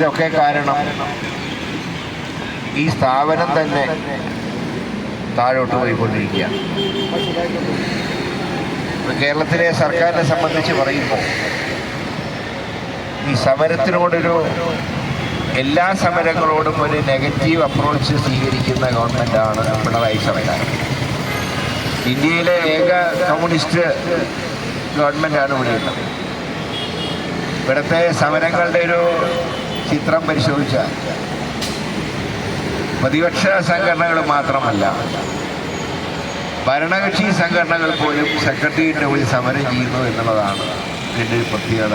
ഇതിനൊക്കെ കാരണം ഈ സ്ഥാപനം തന്നെ താഴോട്ട് പോയിക്കൊണ്ടിരിക്കുകയാണ് കേരളത്തിലെ സർക്കാരിനെ സംബന്ധിച്ച് പറയുമ്പോൾ ഈ സമരത്തിനോടൊരു എല്ലാ സമരങ്ങളോടും ഒരു നെഗറ്റീവ് അപ്രോച്ച് സ്വീകരിക്കുന്ന ഗവൺമെന്റാണ് പിണറായി സർക്കാർ. ഇന്ത്യയിലെ ഏക കമ്മ്യൂണിസ്റ്റ് ഗവൺമെന്റാണ് ഇവിടെയുള്ളത് ഇവിടുത്തെ സമരങ്ങളുടെ ഒരു ചിത്രം പരിശോധിച്ചാൽ പ്രതിപക്ഷ സംഘടനകൾ മാത്രമല്ല ഭരണകക്ഷി സംഘടനകൾ പോലും സെക്രട്ടേറിയറ്റിന് മുന്നിൽ സമരം ചെയ്യുന്നു എന്നുള്ളതാണ് ഇതിന്റെ ഒരു പ്രത്യേകത.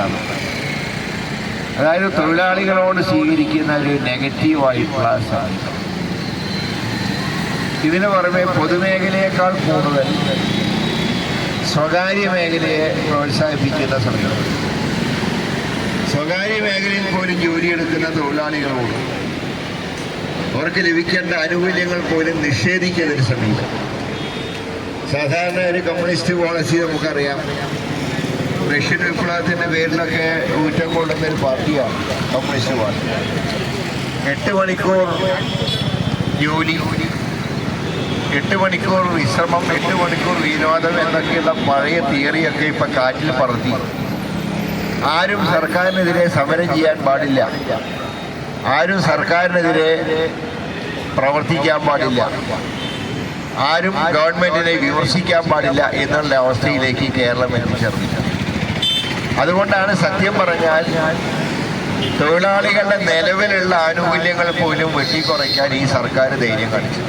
അതായത് തൊഴിലാളികളോട് സ്വീകരിക്കുന്ന ഒരു നെഗറ്റീവായിട്ടുള്ള സാധ്യത. ഇതിനു പുറമെ പൊതുമേഖലയേക്കാൾ കൂടുതൽ സ്വകാര്യ മേഖലയെ പ്രോത്സാഹിപ്പിക്കുന്ന സമീപനം സ്വകാര്യ മേഖലയിൽ പോലും ജോലിയെടുക്കുന്ന തൊഴിലാളികളോട് അവർക്ക് ലഭിക്കേണ്ട ആനുകൂല്യങ്ങൾ പോലും നിഷേധിക്കുന്ന ഒരു സമീപനം സാധാരണ ഒരു കമ്മ്യൂണിസ്റ്റ് പോളിസി നമുക്കറിയാം. റഷ്യൻ വിപ്ലവത്തിന്റെ പേരിലൊക്കെ ഊറ്റം കൊള്ളുന്ന ഒരു പാർട്ടിയാണ് കമ്മ്യൂണിസ്റ്റ് പാർട്ടി. എട്ട് മണിക്കൂർ ജോലി എട്ട് മണിക്കൂർ വിശ്രമം എട്ട് മണിക്കൂർ വിനോദം എന്നൊക്കെയുള്ള പഴയ തിയറിയൊക്കെ ഇപ്പം കാറ്റിൽ പറത്തി. ആരും സർക്കാരിനെതിരെ സമരം ചെയ്യാൻ പാടില്ല. ആരും സർക്കാരിനെതിരെ പ്രവർത്തിക്കാൻ പാടില്ല. ആരും ഗവൺമെന്റിനെ വിമർശിക്കാൻ പാടില്ല എന്നുള്ള അവസ്ഥയിലേക്ക് കേരളം എത്തിച്ചേർന്നില്ല അതുകൊണ്ടാണ് സത്യം പറഞ്ഞാൽ തൊഴിലാളികളുടെ നിലവിലുള്ള ആനുകൂല്യങ്ങൾ പോലും വെട്ടിക്കുറയ്ക്കാൻ ഈ സർക്കാർ ധൈര്യം കാണിച്ചു.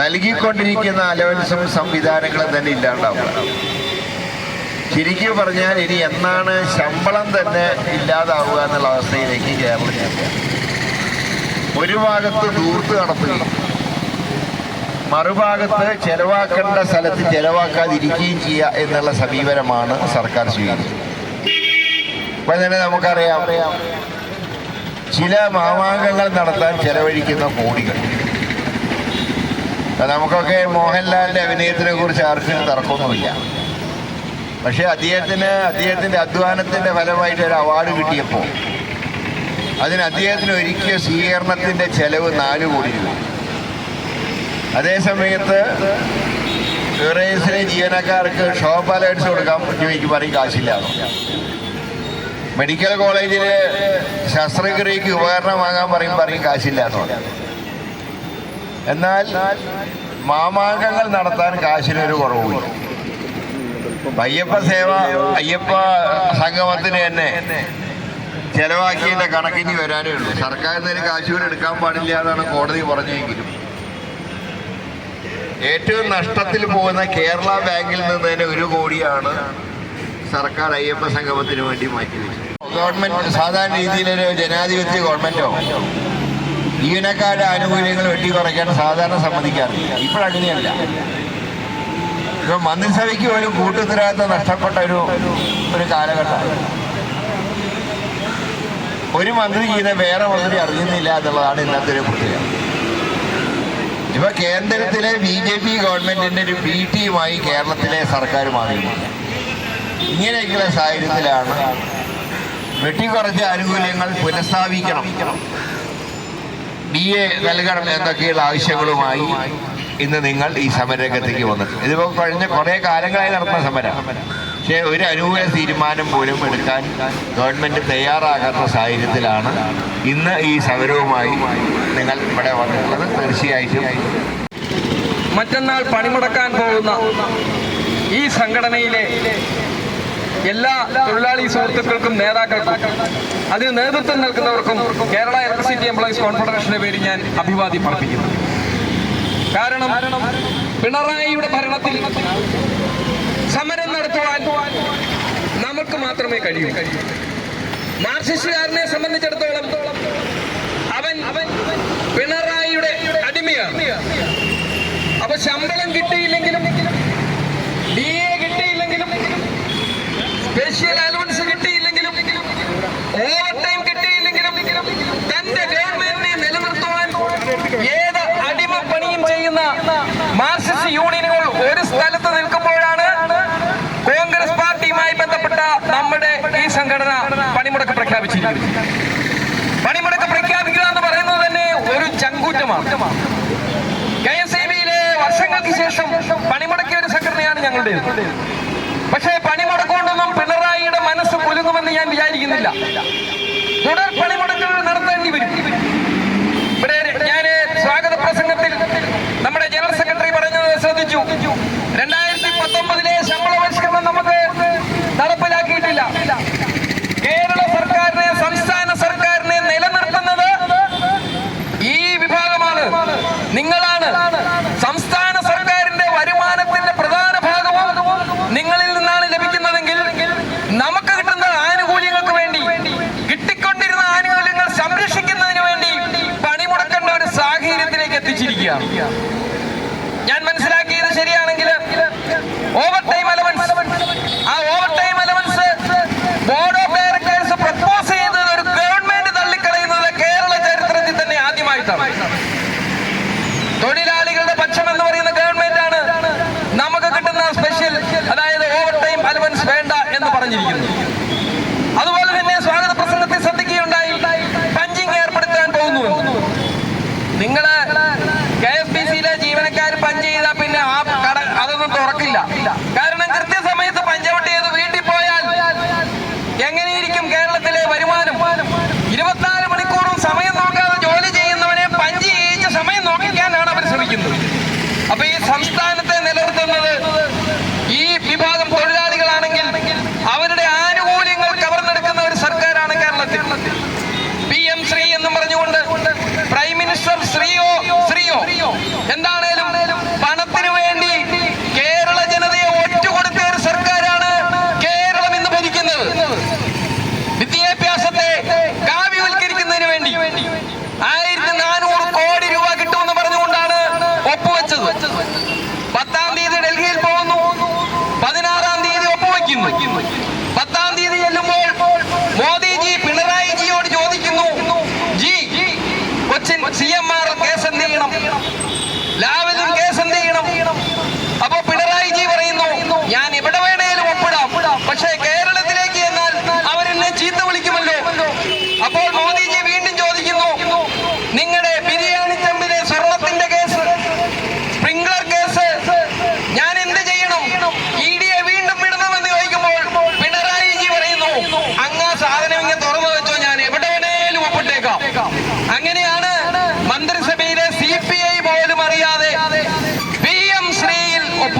നൽകിക്കൊണ്ടിരിക്കുന്ന അലവൻസും സംവിധാനങ്ങളും തന്നെ ഇല്ലാണ്ടാവും ശരിക്കും പറഞ്ഞാൽ ഇനി എന്നാണ് ശമ്പളം തന്നെ ഇല്ലാതാവുക എന്നുള്ള അവസ്ഥയിലേക്ക് കേരളം ഒരു ഭാഗത്ത് ദൂർത്ത് നടത്തുകയും മറുഭാഗത്ത് ചെലവാക്കേണ്ട സ്ഥലത്ത് ചെലവാക്കാതിരിക്കുകയും ചെയ്യുക എന്നുള്ള സമീപനമാണ് സർക്കാർ സ്വീകരിച്ചത്. ഇപ്പം തന്നെ നമുക്കറിയാം ചില മാമാങ്കങ്ങൾ നടത്താൻ ചെലവഴിക്കുന്ന കോടികൾ. നമുക്കൊക്കെ മോഹൻലാലിന്റെ അഭിനയത്തിനെ കുറിച്ച് ആർക്കും തർക്കമൊന്നുമില്ല. പക്ഷേ അദ്ദേഹത്തിന് അദ്ദേഹത്തിന്റെ അധ്വാനത്തിന്റെ ഫലമായിട്ട് ഒരു അവാർഡ് കിട്ടിയപ്പോൾ അതിന് അദ്ദേഹത്തിന് ഒരുക്കിയ സ്വീകരണത്തിന്റെ ചെലവ് നാല് കോടി രൂപ. അതേസമയത്ത് ബിവറേജിലെ ജീവനക്കാർക്ക് ഷോപ്പ് അലേർട്സ് കൊടുക്കാൻ പറ്റുമെങ്കിൽ പറയും കാശില്ലാതെ മെഡിക്കൽ കോളേജിൽ ശസ്ത്രക്രിയക്ക് ഉപകരണം വാങ്ങാൻ പറയും പറയും കാശില്ല എന്നാൽ മാമാങ്കങ്ങൾ നടത്താൻ കാശിനൊരു കുറവുമില്ല. അയ്യപ്പ സേവ അയ്യപ്പ സംഗമത്തിന് തന്നെ ചെലവാക്കിയതിന്റെ കണക്കിനി വരാനേ ഉള്ളൂ. സർക്കാരിന് നിന്ന് കാശ് എടുക്കാൻ പാടില്ല എന്നാണ് കോടതി പറഞ്ഞെങ്കിലും. ഏറ്റവും നഷ്ടത്തിൽ പോകുന്ന കേരള ബാങ്കിൽ നിന്ന് തന്നെ ഒരു കോടിയാണ് സർക്കാർ അയ്യപ്പ സംഗമത്തിന് വേണ്ടി മാറ്റിവെച്ചത് ഗവൺമെന്റ് സാധാരണ രീതിയിലൊരു ജനാധിപത്യ ഗവൺമെന്റോ ജീവനക്കാരുടെ ആനുകൂല്യങ്ങൾ വെട്ടി കുറയ്ക്കാൻ സാധാരണ സമ്മതിക്കാറില്ല. ഇപ്പോഴങ്ങനെയല്ല. ഇപ്പൊ മന്ത്രിസഭയ്ക്ക് പോലും കൂട്ടുത്തരവാദിത്തം നഷ്ടപ്പെട്ട ഒരു ഒരു കാലഘട്ടമാണ് ഒരു മന്ത്രി ചെയ്ത വേറെ മന്ത്രി അറിയുന്നില്ല എന്നുള്ളതാണ് ഇന്നത്തെ ഒരു പ്രത്യേകത. ഇപ്പൊ കേന്ദ്രത്തിലെ ബി ജെ പി ഗവൺമെന്റിന്റെ ഒരു ബി ടിയുമായി കേരളത്തിലെ സർക്കാർ മാറിയിട്ടുണ്ട് ഇങ്ങനെയൊക്കെയുള്ള സാഹചര്യത്തിലാണ് വെട്ടിക്കുറച്ച ആനുകൂല്യങ്ങൾ പുനഃസ്ഥാപിക്കണം. ഡി എ നൽകണം എന്നൊക്കെയുള്ള ആവശ്യങ്ങളുമായി ഇന്ന് നിങ്ങൾ ഈ സമരരംഗത്തേക്ക് വന്നത് ഇതിപ്പോൾ കഴിഞ്ഞ കുറേ കാലങ്ങളായി നടന്ന സമരം. പക്ഷേ ഒരു അനുകൂല തീരുമാനം പോലും എടുക്കാൻ ഗവൺമെന്റ് തയ്യാറാകാത്ത സാഹചര്യത്തിലാണ് ഇന്ന് ഈ സമരവുമായി നിങ്ങൾ ഇവിടെ വന്നിട്ടുള്ളത്. തീർച്ചയായിട്ടും. മറ്റന്നാൾ പണിമുടക്കാൻ പോകുന്ന ഈ സംഘടനയിലെ എല്ലാ തൊഴിലാളി സുഹൃത്തുക്കൾക്കും നേതാക്കൾക്കും അതിന് നേതൃത്വം നൽകുന്നവർക്കും കേരള ഇലക്ട്രിസിറ്റി എംപ്ലോയീസ് കോൺഫെഡറേഷന്റെ പേര് ഞാൻ അഭിവാദ്യം അർപ്പിക്കുന്നു. കാരണം പിണറായിയുടെ ഭരണത്തിൽ സമരം നടത്തുവാൻ നമുക്ക് മാത്രമേ കഴിയൂ. മാർക്സിസ്റ്റുകാരനെ സംബന്ധിച്ചിടത്തോളം അവൻ അവൻ പിണറായിയുടെ അടിമയാണ്. അപ്പൊ ശമ്പളം കിട്ടിയില്ലെങ്കിലും ബന്ധപ്പെട്ട നമ്മുടെ ഈ സംഘടന പണിമുടക്ക് പ്രഖ്യാപിച്ചിരിക്കുന്നു. പണിമുടക്ക് പ്രഖ്യാപിക്കുക എന്ന് പറയുന്നത് തന്നെ ഒരു ചങ്കൂറ്റമാണ്. കെ എസ് ഐ ബിയിലെ വർഷങ്ങൾക്ക് ശേഷം പണിമുടക്കിയ ഒരു സംഘടനയാണ് ഞങ്ങളുടെ പക്ഷേ പണിമുടക്കൊണ്ടൊന്നും പിണറായിയുടെ മനസ്സ് കുലുങ്ങുമെന്ന് ഞാൻ വിചാരിക്കുന്നില്ല. തുടർ പണിമുടക്കുകൾ നടത്തേണ്ടി വരും. ഞാൻ മനസ്സിലാക്കിയത് ശരിയാണെങ്കിൽ ഓവർ പത്താം തീയതി ചെല്ലുമ്പോൾ മോദിജി പിണറായിജിയോട് ചോദിക്കുന്നു ji Cochin C M R case എന്ത് ചെയ്യണം? ലാവലും കേസ് എന്ത് ചെയ്യണം? അപ്പോ പിണറായിജി പറയുന്നു ഞാൻ ഇവിടെ വേണേലും ഒപ്പിടാം പക്ഷേ കേരളത്തിലേക്ക് എന്നാൽ അവരെന്നെ ചീത്ത വിളിക്കുമല്ലോ. അപ്പോൾ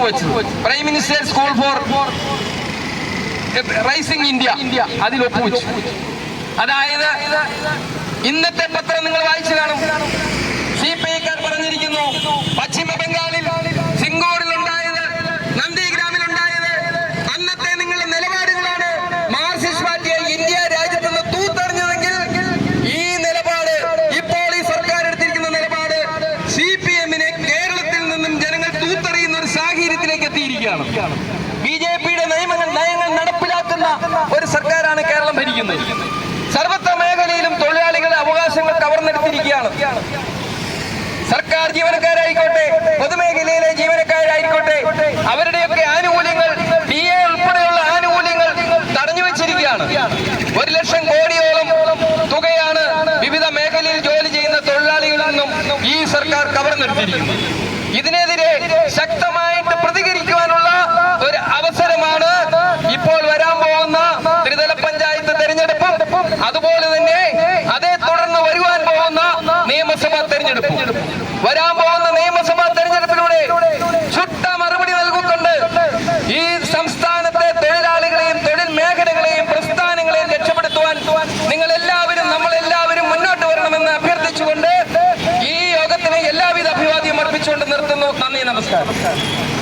ഒപ്പുവെച്ചത് prime minister school for rising India അതിൽ ഒപ്പുവെച്ചു. അതായത് ഇന്നത്തെ പത്രം നിങ്ങൾ വായിച്ചു കാണും. സി പി ഐക്കാർ പറഞ്ഞിരിക്കുന്നു പശ്ചിമ ബംഗാളിൽ സർക്കാർ ജീവനക്കാരായിക്കോട്ടെ പൊതുമേഖലയിലെ ജീവനക്കാരായിക്കോട്ടെ അവരുടെയൊക്കെ ആനുകൂല്യങ്ങൾ ഡി എ ഉൾപ്പെടെയുള്ള ആനുകൂല്യങ്ങൾ തടഞ്ഞു വെച്ചിരിക്കുകയാണ്. ഒരു ലക്ഷം കോടിയോളം തുകയാണ് വിവിധ മേഖലയിൽ ജോലി ചെയ്യുന്ന തൊഴിലാളികളിൽ നിന്നും ഈ സർക്കാർ കവർന്നെടുത്തിരിക്കുന്നത്. ഇതിനെതിരെ ശക്തമായ নমস্কার